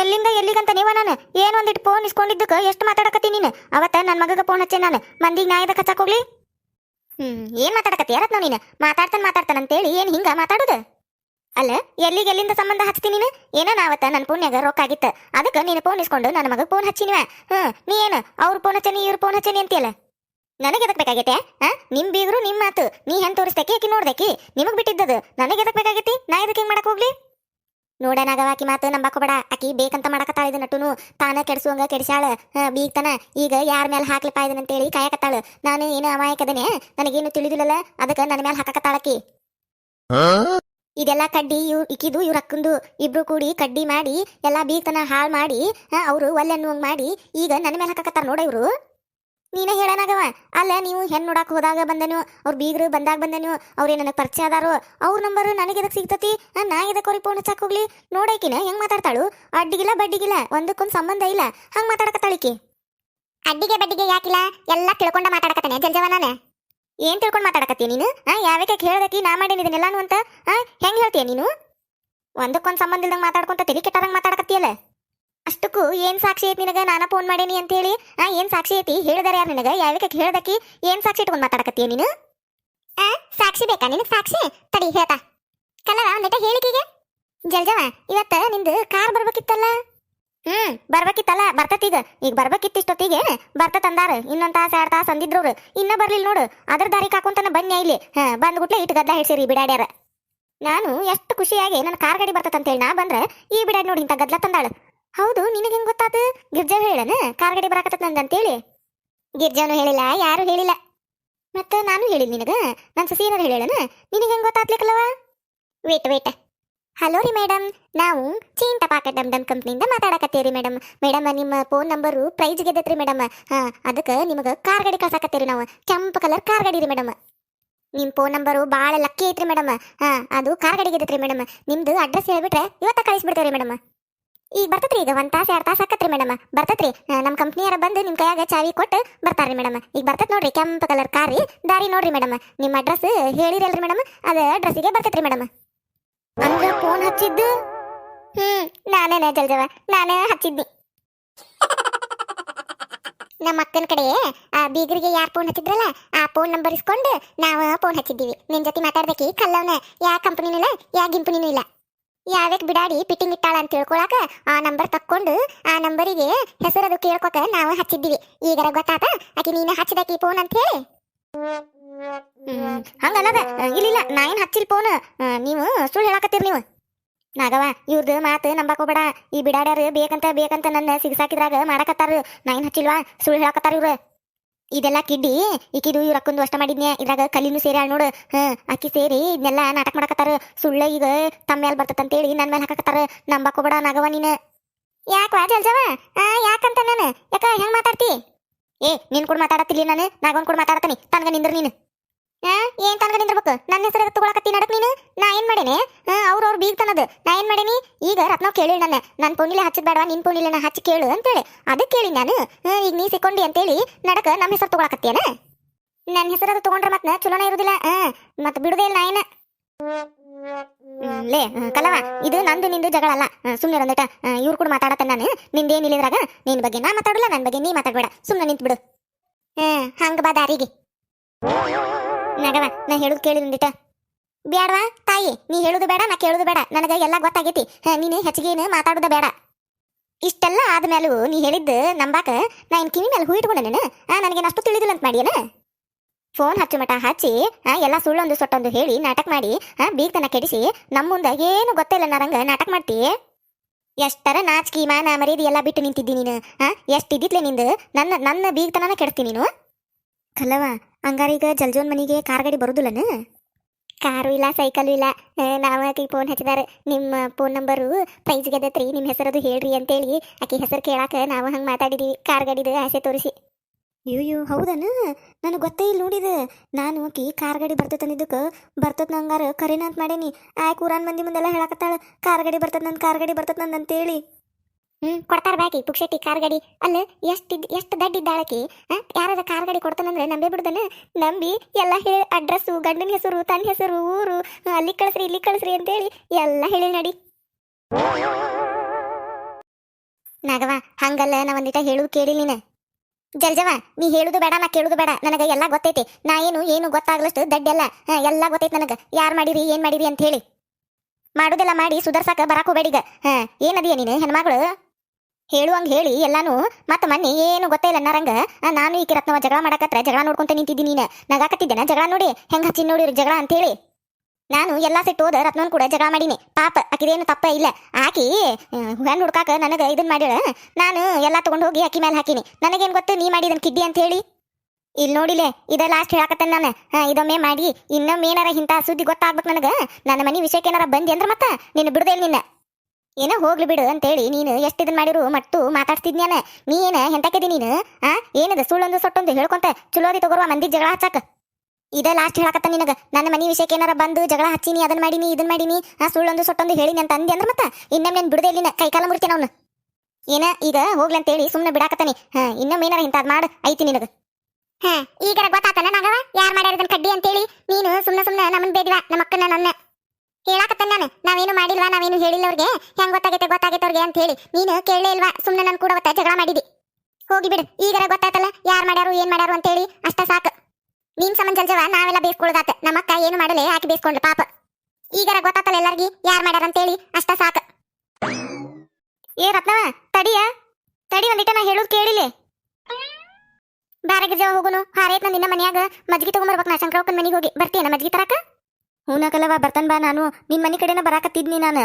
ಎಲ್ಲಿಂದ ಎಲ್ಲಿಗಂತ ನೀವ ನಾನು? ಏನ್ ಒಂದಿಟ್ಟು ಫೋನ್ ಇಸ್ಕೊಂಡಿದ್ದಕ್ಕೆ? ಎಷ್ಟು ಮಾತಾಡಕತ್ತಿ ನೀನು? ಅವತ್ತ ನನ್ನ ಮಗಗ ಫೋನ್ ಹಚ್ಚೆ ನಾನು. ಮಂದಿಗೆ ನ್ಯಾಯದ ಕಚ್ಚಾಕ್ ಹೋಗ್ಲಿ? ಹ್ಮ್, ಏನ್ ಮಾತಾಡಕತ್ತಿ? ಯಾರತ್ ನೀನು? ಮಾತಾಡ್ತಾನ ಮಾತಾಡ್ತಾನ ಅಂತೇಳಿ ಏನ್ ಹಿಂಗ ಮಾತಾಡುದು? ಅಲ್ಲ, ಎಲ್ಲಿಗೆ ಎಲ್ಲಿಂದ ಸಂಬಂಧ ಹಚ್ತಿ ನೀನು? ಏನೋ ನಾವತ್ತ ನನ್ನ ಪುಣ್ಯಾಗ ರೊಕ್ಕ ಆಗಿತ್ತ. ಅದಕ್ಕೆ ನೀನು ಫೋನ್ ಇಸ್ಕೊಂಡು ನನ್ನ ಮಗ ಫೋನ್ ಹಚ್ಚಿನಿವ. ಹ್ಮ್, ನೀ ಏನು? ಅವ್ರ ಫೋನ್ ಹಚ್ಚನಿ ಇವ್ರ ಫೋನ್ ಹಚ್ಚನಿ ಅಂತೀಯಲ್ಲ? ನನಗೆ ಎದಕ್ ಬೇಕಾಗೈತೆ? ನಿಮ್ ಬೀಗರು, ನಿಮ್ ಮಾತು. ನೀ ಹೆಂಗ್ ತೋರಿಸ್ದಕ್ಕೆ ಆಕಿ ನೋಡ್ದಕಿ ನಿಮಗ್ ಬಿಟ್ಟಿದ್ದದು. ನನಗೆ ಎದಕ್ ಬೇಕಾಗೈತಿ? ನಾ ಇದಕ್ಕೆ ಹಿಂಗ್ ಮಾಡಕ್ ಹೋಗ್ಲಿ? ನೋಡನಾಗವ ಆಕಿ ಮಾತು ನಂಬಾಕೋಬೇಡ. ಆಕಿ ಬೇಕಂತ ಮಾಡಕತ್ತಾಳ ಇದು ನಟುನು. ತಾನ ಕೆಡಿಸುವಂಗ ಕೆಡಿಸ್ಯಾಳ. ಹಾ, ಬೀಗ್ತನ. ಈಗ ಯಾರ ಮೇಲೆ ಹಾಕ್ಲಿಪ್ಪ ಇದನ್ನಂತೇಳಿ ಕಾಯಕತ್ತಾಳ. ನಾನು ಏನು ಅಮಾಯಕದನೆ ನನಗೇನು ತಿಳಿದಿಲ್ಲಲ್ಲ ಅದಕ್ಕೆ ನನ್ನ ಮೇಲೆ ಹಾಕಕತ್ತಾಳಕಿ ಇದೆಲ್ಲ ಕಡ್ಡಿ ಇವ್ ಇಕಿದು ಇವ್ರ ಅಕ್ಕಂದು. ಇಬ್ರು ಕೂಡಿ ಕಡ್ಡಿ ಮಾಡಿ ಎಲ್ಲಾ ಬೀಗ್ತನ ಹಾಳು ಮಾಡಿ ಅವರು ಒಲ್ಲೆ ಅನ್ನುವಂಗ್ ಮಾಡಿ ಈಗ ನನ್ನ ಮೇಲೆ ಹಾಕಕತ್ತಾರ ನೋಡ ಇವ್ರು. ನೀನೇ ಹೇಳನಾಗವ? ಅಲ್ಲ ನೀವು ಹೆಣ್ಣು ನೋಡಕ್ಕೆ ಹೋದಾಗ ಬಂದನು ಅವ್ರು ಬೀಗರು ಬಂದಾಗ ಬಂದನು ಅವ್ರೇ ನನಗೆ ಪರಿಚಯ ಅದಾರು ಅವ್ರ ನಂಬರ್ ನನಗೆ ಎದಕ್ಕೆ ಸಿಗ್ತತಿ? ಆ, ನಾ ಎದಕ್ಕೆ ಅವ್ರಿಗೆ ಫೋನ್ ಹೋಗ್ಲಿ? ನೋಡೈಕಿನ ಹೆಂಗ್ ಮಾತಾಡ್ತಾಳು? ಅಡ್ಡಿಗಿಲ್ಲ ಬಡ್ಡಿಗಿಲ್ಲ ಒಂದಕ್ಕೊಂದು ಸಂಬಂಧ ಇಲ್ಲ. ಹಂಗ್ ಮಾತಾಡಕತ್ತಾಳಿಕಿ? ಅಡ್ಡಿಗೆ ಬಡ್ಡಿಗೆ ಯಾಕಿಲ್ಲ? ಎಲ್ಲ ತಿಳ್ಕೊಂಡ ಮಾತಾಡಕತ್ತಾನೆ ಜಲ್ಜವ ಏನು ಏನ್ ತಿಳ್ಕೊಂಡು ಮಾತಾಡಕತ್ತಿ ನೀನು? ಹಾಂ ಯಾವಕ್ಕೆ ಹೇಳ್ದಕಿ ನಾ ಮಾಡೇನಿ ಇದನ್ನೆಲ್ಲಾನು ಅಂತ? ಹಾಂ ಹೆಂಗೆ ಹೇಳ್ತೀಯ ನೀನು? ಒಂದಕ್ಕೊಂದು ಸಂಬಂಧ ಇಲ್ದಂಗೆ ಮಾತಾಡ್ಕೊಂತ ತೆಗಿ ಕೆಟ್ಟಾರಂಗೆ ಮಾತಾಡಕತ್ತಿಯಲ್ಲ? ಅಷ್ಟಕ್ಕೂ ಏನ್ ಸಾಕ್ಷಿ ಐತಿ ನಿನಗ? ನಾನ ಫೋನ್ ಮಾಡೇನಿ ಅಂತ ಹೇಳಿ ಆ, ಏನ್ ಸಾಕ್ಷಿ ಐತಿ? ಹೇಳಿದಾರೆ ಯಾರು ನಿನಗ? ಯಾವಕ್ಕೆ ಹೇಳ್ದಕಿ? ಏನ್ ಸಾಕ್ಷಿ ಇಟ್ಕೊಂಡ್ ಮಾತಾಡಕತ್ತೀಯ ನೀನು? ಆ, ಸಾಕ್ಷಿ ಬೇಕಾ ನಿನಗೆ ಸಾಕ್ಷಿ? ತಡಿ ಹೇಳ್ತಾ. ಕಲರ ಒಂದಿಟ ಹೇಳಿಕೆಗೆ. ಜಲ್ಜವ, ಇವತ್ತ ನಿಂದು ಕಾರ್ ಬರ್ಬೇಕಿತ್ತಲ್ಲ? ಹ್ಮ್, ಬರ್ಬೇಕಿತ್ತಲ್ಲ. ಬರ್ತತೀಗ ಈಗ. ಬರ್ಬೇಕಿತ್ತು ಇಷ್ಟೊತ್ತಿಗೆ. ಬರ್ತತ್ ಅಂದಾರ ಇನ್ನೊಂದ್ ತಾಸ, ಎರಡ್ ತಾಸ ಅಂದಿದ್ರು ಇನ್ನ ಬರ್ಲಿಲ್ಲ ನೋಡು. ಅದ್ರ ದಾರಿ ಕಾಕೊಂತನ ಬನ್ನಿ ಇಲ್ಲಿ. ಹಾ, ಬಂದ್ಗುಟ್ಲೆ ಇಟ್ಟು ಗದ್ದ ಹಿಡ್ಸಿರಿ ಬಿಡಾಡ್ಯಾರ. ನಾನು ಎಷ್ಟು ಖುಷಿಯಾಗಿ ನನ್ನ ಕಾರ್ ಗಾಡಿ ಬರ್ತದಂತೇಳಿ ನಾ ಬಂದ್ರೆ ಈ ಬಿಡಾಡ್ ನೋಡಿ ಇಂಥ ಗದ್ಲ ತಂದಾಳು. ಹೌದು, ನಿನಗೆ ಹೆಂಗ್ ಗೊತ್ತಾತು? ಗಿರ್ಜಾ ಹೇಳನ ಕಾರ್ ಗಾಡಿ ಬರಾಕತ್ತ ನಂದಂತೇಳಿ. ಗಿರ್ಜಾನು ಹೇಳಿಲ್ಲ, ಯಾರು ಹೇಳಿಲ್ಲ. ಮತ್ತ ನಾನು ಹೇಳಿದ್ ನಿನಗ? ನನ್ನ ಸಸಿಯನರು ಹೇಳನ ನಿನಗೆ ಹೆಂಗ್ ಗೊತ್ತಾತ್ಲಿಕ್ಕಲ್ಲವ ವೇಟ್ ವೇಟ್. ಹಲೋ ರೀ ಮೇಡಮ್ ನಾವು ಚೀನ್ ಟಪಾಕ ಡಮ್ ಡಮ್ ಕಂಪ್ನಿಯಿಂದ ಮಾತಾಡಕತ್ತೀರಿ ಮೇಡಮ್ ಮೇಡಮ್ ನಿಮ್ಮ ಫೋನ್ ನಂಬರು ಪ್ರೈಸ್ ಗೆದ್ದತ್ರಿ ಮೇಡಮ್ ಹಾ, ಅದಕ್ಕೆ ನಿಮಗೆ ಕಾರ್ ಗಾಡಿ ಕಳ್ಸಾಕತ್ತೀರಿ ನಾವು. ಕೆಂಪು ಕಲರ್ ಕಾರ್ ಗಾಡಿ ರೀ ಮೇಡಮ್ ನಿಮ್ಮ ಫೋನ್ ನಂಬರು ಭಾಳ ಲಕ್ಕಿ ಐತ್ರಿ ಮೇಡಮ್ ಹಾಂ, ಅದು ಕಾರ್ ಗಾಡಿ ಗೆದ್ದತ್ರಿ ಮೇಡಮ್ ನಿಮ್ದು ಅಡ್ರೆಸ್ ಹೇಳ್ಬಿಟ್ರೆ ಇವತ್ತ ಕಳಿಸ್ಬಿಡ್ತೇವೆ ಮೇಡಮ್ ಈಗ ಬರ್ತತ್ರಿ, ಈಗ ಒಂದ್ ತಾಸ, ಎರಡ್ ತಾಸ ಆಕತ್ರಿ ಮೇಡಮ್. ಬರ್ತತ್ರಿ. ನಮ್ಮ ನಮ್ ಕಂಪ್ನಿಯರ ಬಂದು ನಿಮ್ ಕೈಯಾಗ ಚಾವಿ ಕೊಟ್ಟು ಬರ್ತಾರ್ರಿ ಮೇಡಮ್. ಈಗ ಬರ್ತತ್ ನೋಡ್ರಿ, ಕೆಂಪು ಕಲರ್ ಕಾರಿ ದಾರಿ ನೋಡ್ರಿ ಮೇಡಮ್. ನಿಮ್ಮ ಅಡ್ರೆಸ್ ಹೇಳಿರಲ್ರಿ ಮೇಡಮ್. ಅದ ಅಡ್ರೆಸ್ಸಿಗೆ ಬರ್ತತ್ರಿ ಮೇಡಮ್. ಅಂದ್ರ ಫೋನ್ ಹಚ್ಚಿದ್ದು? ಹ್ಮ್ ನಾನೇನೆ ಜಲ್ಜವ ನಾನೇ ಹಚ್ಚಿದ್ನಿ. ನಮ್ಮ ಅಕ್ಕನ ಕಡೆ, ಆ, ಬೀಗರಿಗೆ ಯಾರು ಫೋನ್ ಹಚ್ಚಿದ್ರಲ್ಲ, ಆ ಫೋನ್ ನಂಬರ್ ಇಸ್ಕೊಂಡು ನಾವು ಫೋನ್ ಹಚ್ಚಿದ್ದೀವಿ. ನಿನ್ ಜೊತೆ ಮಾತಾಡ್ದಕ್ಕೆ ಕಲ್ಲವನ. ಯಾ ಕಂಪನಿನೂ ಇಲ್ಲ, ಯಾ ಗಿಂಪನಿನೂ ಇಲ್ಲ. ಯಾವ್ಯಾಕ್ ಬಿಡಾಡಿ ಪಿಟ್ಟಿಂಗ್ ಇಟ್ಟಾಳ ಅಂತ ತಿಳ್ಕೊಳಕ ಆ ನಂಬರ್ ತಕ್ಕೊಂಡು ಆ ನಂಬರಿಗೆ ಹೆಸರದು ಕೇಳ್ಕೊಕ ನಾವು ಹಚ್ಚಿದ್ದೀವಿ. ಈಗರ ಗೊತ್ತಾತ? ಆಕಿ ನೀನು ಹಚ್ಚಿದಾಕಿ ಫೋನ್ ಅಂತ ಹೇಳಿ. ಹಂಗಲ್ಲದ? ಇಲ್ಲಿಲ್ಲ, ನಾ ಏನ್ ಹಚ್ಚಿಲ್ ಫೋನ್ ನೀವು ಸುಳ್ಳು ಹೇಳಕತ್ತೀರಿ ನೀವು. ನಾಗವ ಇವ್ರದ್ದು ಮಾತು ನಂಬಕೋಬೇಡ ಈ ಬಿಡಾಡ್ಯಾರ ಬೇಕಂತ ಬೇಕಂತ ನನ್ನ ಸಿಗ್ಸಾಕಿದ್ರಾಗ ಮಾಡಕತ್ತಾರ. ನಾ ಏನ್ ಹಚ್ಚಿಲ್ವಾ? ಸುಳ್ಳು ಹೇಳಕತ್ತಾರ ಇವ್ರು. ಇದೆಲ್ಲ ಕಿಡ್ಡಿ, ಈಕಿದು ಇವ್ರ ಅಕ್ಕಂದು ಅಷ್ಟ ಮಾಡಿದ್ನ್ಯಾ? ಇದ್ರಾಗ ಕಲಿನು ಸೇರಿ ನೋಡು. ಹ್ಮ್ ಅಕ್ಕಿ ಸೇರಿ ಇದನ್ನೆಲ್ಲ ನಾಟಕ ಮಾಡಕತ್ತಾರ. ಸುಳ್ಳ ಈಗ ತಮ್ಮ ಮೇಲೆ ಬರ್ತದಂತೇಳಿ ನನ್ನ ಮೇಲೆ ಹಾಕಕತ್ತಾರ. ನಂಬಕೋಬೇಡ ನಾಗವ ನೀನು. ಯಾಕ ವಾ ಜಲ್ಜವ ಆ, ಯಾಕಂತ ನಾನು? ಯಾಕ ಹೆಂಗ್ ಮಾತಾಡ್ತಿ? ಏ, ನಿನ್ ಕೂಡ ಮಾತಾಡತ್ತಿಲ್ಲ ನಾನು? ನಾಗವನ್ ಕೂಡ ಮಾತಾಡತೀನಿ ತನ್ಗ ನಿಂದ್ರ ನೀನು. ಏನ್ ತನ್ಗ ನಿಂದ್ರಬೇಕು? ನನ್ನ ಹೆಸರು ತಗೊಳಕತ್ತಿ ನಡಕ್ ನೀನು? ನಾ ಏನ್ ಮಾಡೇನೆ? ಅವ್ರ ಅವ್ರ ಬೀಗ್ತನದು ನಾ ಏನ್ ಮಾಡೇನಿ? ಈಗ ರತ್ನ ಕೇಳಿ ನನ್ನ. ನನ್ನ ಪೋನಿಲೆ ಹಚ್ಚದ್ ಬೇಡವಾ? ನಿನ್ ಪೋನಿಲೆ ನಾ ಹಚ್ಚಿ ಕೇಳು ಅಂತೇಳಿ. ಅದಕ್ಕೆ ಕೇಳಿ ನಾನು. ಈಗ ನೀ ಸಿಕ್ಕೊಂಡಿ ಅಂತೇಳಿ ನಡಕ ನಮ್ಮ ಹೆಸರು ತಗೊಳಕತ್ತೇನ ನನ್ನ ಹೆಸರು ತಗೊಂಡ್ರೆ ಮತ್ತೆ ಚಲೋನೇ ಇರುದಿಲ್ಲ. ಮತ್ತೆ ಬಿಡುದೇ ಇಲ್ಲ ನಾ ಏನ ಲೇ ಕಲವ ಇದು ನಂದು ನಿಂದು ಜಗಳ ಅಲ್ಲ. ಸುಮ್ಮನೆ ಒಂದಿಟ ಇವ್ರು ಕೂಡ ಮಾತಾಡತ್ತೆ ನಾನು. ನಿಂದೇನಿಲ್ಲ ಇದ್ರಾಗ ನಿನ್ ಬಗ್ಗೆ ನಾ ಮಾತಾಡಲ್ಲ ನನ್ನ ಬಗ್ಗೆ ನೀ ಮಾತಾಡ್ಬೇಡ. ಸುಮ್ಮನೆ ನಿಂತ್ ಬಿಡು ಹ್ಮ್ ಹಂಗ ಬಾ ದಾರಿಗೆ. ನಗವ ನಾ ಹೇಳುದು ಕೇಳಿ ಒಂದಿಟ ಬ್ಯಾಡವಾ, ತಾಯಿ, ನೀ ಹೇಳುದು ಬೇಡ, ನಾ ಕೇಳುದು ಬೇಡ. ನನಗೆ ಎಲ್ಲ ಗೊತ್ತಾಗೈತಿ. ನೀನು ಹೆಚ್ಚಿಗೆ ಮಾತಾಡುದ ಬೇಡ. ಇಷ್ಟೆಲ್ಲ ಆದ್ಮೇಲೂ ನೀ ಹೇಳಿದ್ದು ನಂಬಾಕ ನಾ ಇನ್ ಕಿವಿ ಮೇಲೆ ಹೂ ನೀನು. ನನಗೆ ಅಷ್ಟು ತಿಳಿದಿಲ್ಲ ಅಂತ ಮಾಡಿಯೇನ? ಫೋನ್ ಹಚ್ಚು ಮಟ ಹಚ್ಚಿ ಎಲ್ಲ ಸುಳ್ಳೊಂದು ಸೊಟ್ಟೊಂದು ಹೇಳಿ ನಾಟಕ ಮಾಡಿ ಬೀಗ್ತನ ಕೆಡಿಸಿ ನಮ್ಮ ಮುಂದೆ ಏನು ಗೊತ್ತಿಲ್ಲ ನಾರಂಗ ನಾಟಕ ಮಾಡ್ತಿ. ಎಷ್ಟರ ನಾಚಿಕೆ, ಮಾನ ಮರ್ಯಾದೆ ಎಲ್ಲ ಬಿಟ್ಟು ನಿಂತಿದ್ದಿ ನೀನು, ಆ ಎಷ್ಟಿದ್ದಿತ್ಲೆ ನಿಂದು? ನನ್ನ ನನ್ನ ಬೀಗ್ತನನ ಕೆಡ್ತಿ ನೀನು? ಕಲ್ಲವ ಹಂಗಾರೀಗ ಜಲ್ಜೋನ್ ಮನೆಗೆ ಕಾರ್ ಗಾಡಿ ಬರುದಿಲ್ಲನ? ಕಾರು ಇಲ್ಲ ಸೈಕಲು ಇಲ್ಲ. ನಾವು ಆಕಿ ಫೋನ್ ಹಚ್ಚಿದಾರೆ. ನಿಮ್ಮ ಫೋನ್ ನಂಬರು ಪ್ರೈಸ್ಗೆ ಅದತ್ರಿ ನಿಮ್ಮ ಹೆಸರದು ಹೇಳ್ರಿ ಅಂತೇಳಿ ಆಕಿ ಹೆಸರು ಕೇಳಾಕ ನಾವು ಹಂಗೆ ಮಾತಾಡಿದೀವಿ. ಕಾರ್ ಗಾಡಿದು ಆಸೆ ತೋರಿಸಿ. ಅಯ್ಯೋ ಹೌದನ? ನನಗೆ ಗೊತ್ತೇ ಇಲ್ಲ ನೋಡಿದ. ನಾನು ಆಕಿ ಕಾರ್ ಗಾಡಿ ಬರ್ತೈತೆ ಅಂದಿದ್ದಕ್ಕೆ ಬರ್ತದ ನಂಗಾರ ಕರೀನ ಅಂತ ಮಾಡೇನಿ. ಆಯ್ ಕೂರಾನ್ ಮಂದಿ ಮುಂದೆಲ್ಲ ಹೇಳಕತ್ತಾಳ. ಕಾರ್ ಗಾಡಿ ಬರ್ತದೆ ನನ್ನ ಕಾರ್ ಗಾಡಿ ಬರ್ತದೆ ನಂದು ಅಂತೇಳಿ. ಹ್ಞೂ ಕೊಡ್ತಾರ ಬಾಕಿ ಪುಕ್ಷೆಟ್ಟಿ ಕಾರ್ ಗಾಡಿ. ಅಲ್ಲ, ಎಷ್ಟು ಎಷ್ಟು ದಡ್ಡ ಇದ್ದಾಳಕಿ ಯಾರಾದ ಕಾರ್ ಗಾಡಿ ಕೊಡ್ತಾನಂದ್ರೆ ನಂಬಿ ಬಿಡ್ದನ? ನಂಬಿ ಎಲ್ಲ ಹೇಳಿ ಅಡ್ರೆಸ್ಸು, ಗಂಡನ ಹೆಸರು ತನ್ನ ಹೆಸರು, ಊರು. ಅಲ್ಲಿ ಕಳಿಸ್ರಿ ಇಲ್ಲಿ ಕಳಿಸ್ರಿ ಅಂತೇಳಿ ಎಲ್ಲ ಹೇಳಿ ನಡಿ. ನಾಗವ ಹಂಗಲ್ಲ ನಾ ಒಂದಿಟ ಹೇಳು ಕೇಳಿ ನೀನ. ಜಲ್ಜವ ನೀ ಹೇಳುದು ಬೇಡ, ನಾ ಕೇಳುದು ಬೇಡ. ನನಗೆ ಎಲ್ಲ ಗೊತ್ತೈತಿ. ನಾ ಏನು ಏನು ಗೊತ್ತಾಗ್ಲಷ್ಟು ದಡ್ಡೆಲ್ಲ. ಎಲ್ಲ ಗೊತ್ತೈತಿ ನನಗೆ. ಯಾರು ಮಾಡಿರಿ, ಏನ್ ಮಾಡಿರಿ ಅಂತ ಹೇಳಿ ಮಾಡುದೆಲ್ಲ ಮಾಡಿ ಸುಧಾರ್ಸಕ ಬರಾಕೋಬೇಡಿಗ ಹಾ ಏನದಿಯ ನೀನು, ಹೆಣ್ಮಗಳು? ಹೇಳುವಂಗ ಹೇಳಿ ಎಲ್ಲಾನು. ಮತ್ತ ಮೊನ್ನೆ ಏನು ಗೊತ್ತಿಲ್ಲ ನರಂಗ ನಾನು ಈ ರತ್ನವ ಜಗಳ ಮಾಡಕತ್ರ ಜಗಳ ನೋಡ್ಕೊಂತ ನಿಂತಿದ್ದೀನಿ ನೀನು. ನಗಾಕತ್ತಿದ್ದೇನೆ, ಜಗಳ ನೋಡಿ. ಹೆಂಗ್ ಹಚ್ಚಿ ನೋಡಿರಿ ಜಗಳ ಅಂತ ಹೇಳಿ ನಾನು ಎಲ್ಲಾ ಸಿಟ್ಟು ಹೋದ ರತ್ನನ್ ಕೂಡ ಜಗಳ ಮಾಡೀನಿ. ಪಾಪ, ಆಕಿದೇನು ತಪ್ಪ ಇಲ್ಲ. ಆಕಿ ಹೆಣ್ಣು ಹುಡ್ಕಾಕ ನನಗ ಇದನ್ ಮಾಡಿಳ ನಾನು ಎಲ್ಲಾ ತಗೊಂಡ್ ಹೋಗಿ ಅಕ್ಕಿ ಮೇಲೆ ಹಾಕಿನಿ. ನನಗೇನ್ ಗೊತ್ತು, ನೀ ಮಾಡಿದನ್ ಕಿಡ್ಡಿ ಅಂತ ಹೇಳಿ ಇಲ್ಲಿ ನೋಡಿಲೆ, ಇದ ಲಾಸ್ಟ್ ಹೇಳಕತ್ತೇನೆ ನಾನು. ಇದೊಮ್ಮೆ ಮಾಡಿ. ಇನ್ನೊಮ್ಮೆ ಏನಾರ ಇಂಥ ಸುದ್ದಿ ಗೊತ್ತಾಗ್ಬೇಕು ನನಗ. ನನ್ನ ಮನೆ ವಿಷಯಕ್ಕೆ ಏನಾರ ಬಂದಿ ಅಂದ್ರ ಮತ್ತ? ನಿನ್ನ ಬಿಡದೆ ನಿನ್ನ. ಏನೋ ಹೋಗ್ಲಿ ಬಿಡು ಅಂತೇಳಿ ನೀನು ಎಷ್ಟು ಇದನ್ ಮಾಡಿರು ಮತ್ತು ಮಾತಾಡ್ತಿದ್ನ್ಯಾನ? ನೀ ಏನ ಹೆಂತಕ್ಕಿದಿ ನೀನು? ಆ? ಏನದ ಸುಳ್ಳೊಂದು ಸೊಟ್ಟೊಂದು ಹೇಳ್ಕೊಂತ ಚಲೋದಿ ತಗೋರುವ ಮಂದಿ ಜಗಳ ಹಚ್ಚಾಕ? ಇದ ಲಾಸ್ಟ್ ಹೇಳಕತ್ತ ನಿನಗ. ನನ್ನ ಮನಿ ವಿಷಯಕ್ಕೆ ಏನಾರ ಬಂದು ಜಗಳ ಹಚ್ಚಿನಿ ಅದನ್ನ ಮಾಡಿನಿ, ಇದನ್ ಮಾಡಿನಿ, ಆ ಸುಳ್ಳೊಂದು ಸೊಟ್ಟೊಂದು ಹೇಳಿನಿ ಅಂತ ಅಂದಿ ಅಂದ್ರ ಮತ್ತ? ಇನ್ನೊಮ್ಮೆ ನಾನು ಬಿಡದೆ ಇಲ್ಲಿನ? ಕೈಕಾಲ ಮುರಿತೇನೆ ಅವನು? ಏನ ಈಗ ಹೋಗ್ಲಿ ಅಂತೇಳಿ ಸುಮ್ಮನೆ ಬಿಡಾಕತ್ತಾನಿ. ಹಾ, ಇನ್ನೊಮ್ಮೆ ಏನಾರ ಇಂತ ಮಾಡು, ಐತಿ ನಿನಗ. ಹಾ ಈಗ ಗೊತ್ತಾತನ ನಾಗವ ಯಾರ್ ಮಾಡ್ಯಾರ ಕಡ್ಡಿ ಕಡ್ಡಿ ಅಂತೇಳಿ? ನೀನು ಸುಮ್ನೆ ಸುಮ್ನೆ ನಮ್ಮನ್ ಬೇಡಿವ ನಮ್ಮ ಅಕ್ಕನ ನನ್ನ. ಹೇಳಾಕತ್ತೇನ್ ನಾನು? ನಾವೇನು ಮಾಡಿಲ್ವಾ? ನಾವೇನು ಹೇಳಿಲ್ಲ ಅವ್ರಿಗೆ? ಹೆಂಗ್ ಗೊತ್ತಾಗೈತೆ? ಗೊತ್ತಾಗೈತೆ ಅವ್ರಿಗೆ ಅಂತ ಹೇಳಿ. ನೀನು ಕೇಳಲೇ ಇಲ್ವಾ? ಸುಮ್ನೆ ನನ್ ಕೂಡ ಅವತ್ತ ಜಗಳ ಮಾಡಿದಿ. ಹೋಗಿ ಬಿಡು. ಈಗರ ಗೊತ್ತಾಯ್ತಲ್ಲ ಯಾರ್ ಮಾಡ್ಯಾರು, ಏನ್ ಮಾಡ್ಯಾರು ಅಂತೇಳಿ ಅಷ್ಟ ಸಾಕು. ನೀನ್ ಸಂಬಂಧ ನಾವೆಲ್ಲ ಬೇಸ್ಕೊಳ್ಳೋದಾತ ನಮ್ಮಕ್ಕ ಏನು ಮಾಡಲೇ? ಆಕಿ ಬೇಸ್ಕೊಂಡ್ರು ಪಾಪ. ಈಗರ ಗೊತ್ತಾತಲ್ಲ ಎಲ್ಲಾರ್ಗಿ, ಯಾರ್ ಮಾಡ್ಯಾರ ಅಂತೇಳಿ ಅಷ್ಟ ಸಾಕು. ಏ, ರತ್ನವ, ತಡಿಯ. ತಡಿ ಒಂದಿಟ ನಾ ಹೇಳುದ್ ಕೇಳಿಲೆ. ಬ್ಯಾರೆ ಗಿರ್ಜಾವ ಹೋಗುನು? ಹಾರೇತ್ ನಿನ್ನ ಮನ್ಯಾಗ. ಮಜ್ಗಿ ತಗೊಂಬರ್ಬೇಕು ನಾ ಶಂಕರಕ್ಕನ ಮನೆಗೆ ಹೋಗಿ. ಬರ್ತೀಯ ಮಜ್ಗಿ ತರಕ? ಹೂನಕಲವ ಬರ್ತಾನ ಬಾ ನಾನು. ನಿನ್ನ ಮನೆ ಕಡೆನ ಬರಾಕತ್ತಿದ್ನಿ ನಾನು.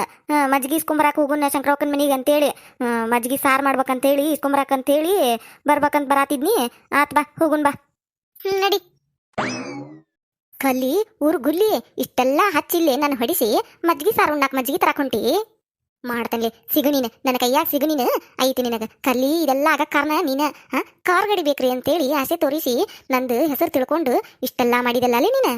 ಮಜ್ಗಿ ಇಸ್ಕೊಂಬರಾಕ ನಾ ಶಂಕರಕ್ಕನ ಮನಿಗೆ ಅಂತೇಳಿ. ಮಜ್ಗಿ ಸಾರು ಮಾಡ್ಬೇಕಂತೇಳಿ ಇಸ್ಕೊಂಬರಾಕಂತೇಳಿ ಬರ್ಬೇಕಂತ ಬರಾತಿದ್ನಿ. ಆತ್ ಬಾ ಹೋಗುನ್ ಬಾ. ನಡಿ. ಕಲ್ಲಿ ಊರು ಗುಲ್ಲಿ ಇಷ್ಟೆಲ್ಲ ಹಚ್ಚಿಲ್ಲಿ ನಾನು ಹೊಡಿಸಿ ಮಜ್ಗಿ ಸಾರು ಉಣ್ಣಾಕ ಮಜ್ಗಿ ತರಾಕ್ ಹೊಂಟಿ. ಮಾಡ್ತಂಗೆ ಸಿಗು ನೀನು ನನ್ನ ಕೈಯಾಗ ಸಿಗು ನೀನು. ಐತಿ ನಿನಗ. ಕಲ್ಲಿ ಇದೆಲ್ಲ ಆಗ ಕಾರಣ ನೀನ. ಹಾ ಕಾರ್ ಗಡಿ ಬೇಕ್ರಿ ಅಂತೇಳಿ ಆಸೆ ತೋರಿಸಿ ನಂದು ಹೆಸರು ತಿಳ್ಕೊಂಡು ಇಷ್ಟೆಲ್ಲ ಮಾಡಿದಲ್ಲ ಅಲ್ಲಿ ನೀನ?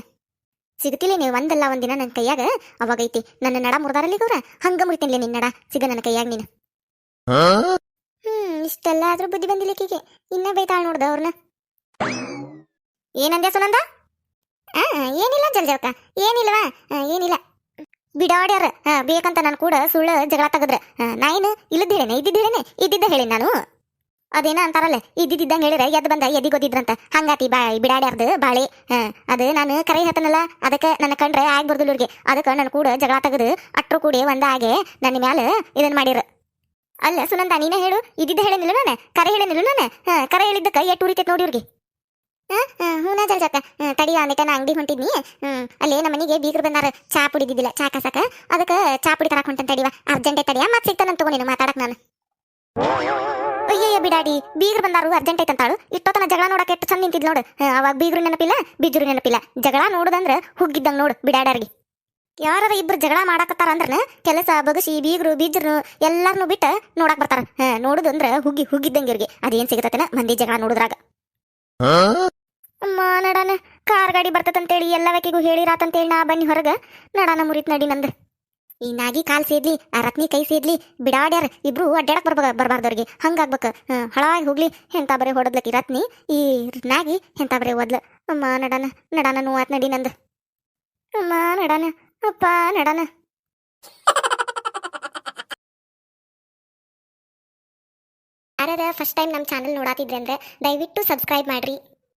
ಸಿಗ್ತಿಲ್ಲ ನೀವು ಒಂದಲ್ಲ ಒಂದಿನ ನನ್ನ ಕೈಯಾಗ. ಅವಾಗೈತಿ ನನ್ನ ನಡ ಮುರಿದಾರಲ್ಲಿ ಗೌರ. ಹಂಗ ಮುರಿತೇನ್ಲೆ ನಿನ್ನ ನಡ. ಸಿಗ ನನ್ನ ಕೈಯಾಗ ನೀನು. ಹ್ಮ್, ಇಷ್ಟೆಲ್ಲ ಆದ್ರೂ ಬುದ್ಧಿ ಬಂದಿಲ್ಲ ಈಕಿಗೆ. ಇನ್ನ ಬೈತಾಳ ನೋಡ್ದ ಅವ್ರನ್ನ ಏನಂದೆ ಸುನಂದ? ಆ ಏನಿಲ್ಲ ಜಲ್ಜವಕ ಏನಿಲ್ಲವಾ ಏನಿಲ್ಲ. ಬಿಡಾಡ್ಯಾರ. ಬೇಕಂತ ನಾನು ಕೂಡ ಸುಳ್ಳು ಜಗಳ ತೆಗದ್ರ. ನಾ ಏನು ಇಲ್ಲದ ಹೇಳೇನೆ ಇದ್ದಿದ್ದ ಹೇಳೇನೆ, ಇದ್ದಿದ್ದ ಹೇಳಿ ನಾನು? ಅದೇನ ಅಂತಾರಲ್ಲ? ಇದ್ದಿದ್ದಂಗೆ ಹೇಳಿದ್ರೆ ಎದ್ದು ಬಂದ ಎದಿ ಗೊತ್ತಿದ್ರಂತ ಹಂಗಾತಿ ಬಾ ಬಿಡಾಡ್ಯಾರ್ದು ಬಾಳೆ. ಅದು ನಾನು ಕರೆ ಹೇಳ್ತಾನಲ್ಲ, ಅದಕ್ಕೆ ನನ್ನ ಕಂಡ್ರೆ ಆಗ್ಬಾರ್ದು ಇವ್ರಿಗೆ. ಅದಕ್ಕೆ ನಾನು ಕೂಡ ಜಗಳ ತೆಗೆದು ಅಟ್ರು ಕೂಡಿ ಒಂದಾಗೆ ನನ್ನ ಮ್ಯಾಲ ಇದನ್ನ ಮಾಡಿರ. ಅಲ್ಲ ಸುನಂದ, ನೀನೇ ಹೇಳು. ಇದ್ದಿದ್ದ ಹೇಳೇನಿಲ್ಲ ನಾನು? ಕರೆ ಹೇಳೇನಿಲ್ಲ ನಾನು? ಕರೆ ಹೇಳಿದ್ದಕ್ಕೆ ಎಟ್ಟು ಉರಿತೈತೆ ನೋಡಿ ಇವ್ರಿಗೆ. ಹೂನ ಜಲ್ಜಕ್ಕ ತಡಿ ಅಂದಿಟ ನಾ ಅಂಗಡಿ ಹೊಂಟಿದ್ನಿ. ಅಲ್ಲೇ ನಮ್ಮ ಮನೆಗೆ ಬೀಗರು ಬಂದಾರ. ಚಾ ಪುಡಿದಿದ್ದಿಲ್ಲ, ಚಾ ಕಸಕ. ಅದಕ್ಕೆ ಚಾ ಪುಡಿ ತರಕ್ ಹೊಂಟನ್ ತಡಿವ ಅರ್ಜೆಂಟೇ ತಡಿಯ ಮತ್ತೆ ಸಿಗ್ತಾನಂತ ತಗೋ ನೀನು, ಮಾತಾಡಕ್ ನಾನು. ಅಯ್ಯಯ್ಯ ಬಿಡಾಡಿ, ಬೀಗರು ಬಂದಾರು ಅರ್ಜೆಂಟ್ ಅಂತಾಳು. ಇಷ್ಟೊತ್ತನ ಜಗಳ ನೋಡಕ್ಕೆ ಎಷ್ಟು ಚಂದ ನಿಂತಿದ್ ನೋಡು. ಅವಾಗ ಬೀಗರು ನೆನಪಿಲ್ಲ ಬಿಜುರು ನೆನಪಿಲ್ಲ. ಜಗಳ ನೋಡುದಂದ್ರ ಹುಗ್ಗಿದ್ದಂಗೆ ನೋಡು ಬಿಡಾಡ್ಯಾರಿಗೆ ಯಾರಾರ ಇಬ್ರು ಜಗಳ ಮಾಡಾಕತ್ತಾರ ಅಂದ್ರ ಕೆಲಸ ಬಗಸಿ ಬೀಗರು, ಬೀಜರು ಎಲ್ಲಾರನು ಬಿಟ್ಟು ನೋಡಕ್ ಬರ್ತಾರ. ನೋಡುದು ಅಂದ್ರೆ ಹುಗ್ಗಿ ಹುಗ್ಗಿದ್ದಂಗೆ ಇವ್ರಿಗೆ. ಅದೇನ್ ಸಿಗತ್ತೆ ಮಂದಿ ಜಗಳ ನೋಡುದ್ರಾಗ. ಅಮ್ಮ, ನಡಾನ. ಕಾರ್ ಗಾಡಿ ಬರ್ತದಂತೇಳಿ ಎಲ್ಲ ವ್ಯಕ್ತಿಗೂ ಹೇಳಿರಾತಂತೇಳಿ ನಾ ಬನ್ನಿ ಹೊರಗೆ. ನಡಾನ ಮುರಿತ್ ನಡಿ ನಂದು. ಈ ನಾಗಿ ಕಾಲ್ ಸೇದ್ಲಿ, ಆ ರತ್ನಿ ಕೈ ಸೇದ್ಲಿ, ಬಿಡಾಡ್ಯಾರ, ಇಬ್ರು ಅಡ್ಡಾಡಕ್ ಬರ್ಬ, ಬರ್ಬಾರ್ದವ್ರಿಗೆ. ಹಂಗಾಗ್ಬೇಕ. ಹಳವಾಗಿ ಹೋಗ್ಲಿ, ಎಂತ ಬರೀ ಹೊಡದ್ಲಕ್ಕಿ ರತ್ನಿ, ಈ ನಾಗಿ ಎಂತ ಬರೀ ಓದ್ಲ. ಅಮ್ಮ ನಡಾನ ನಡಾನ ನೋವಾತ್ ನಡಿ ನಂದು. ಅಮ್ಮ ನಡಾನ, ಅಪ್ಪ ನಡಾನ. ಯಾರ್ಯಾರ ಫಸ್ಟ್ ಟೈಮ್ ನಮ್ಮ ಚಾನಲ್ ನೋಡಾತಿದ್ರೆ ಅಂದ್ರೆ ದಯವಿಟ್ಟು ಸಬ್ಸ್ಕ್ರೈಬ್ ಮಾಡ್ರಿ.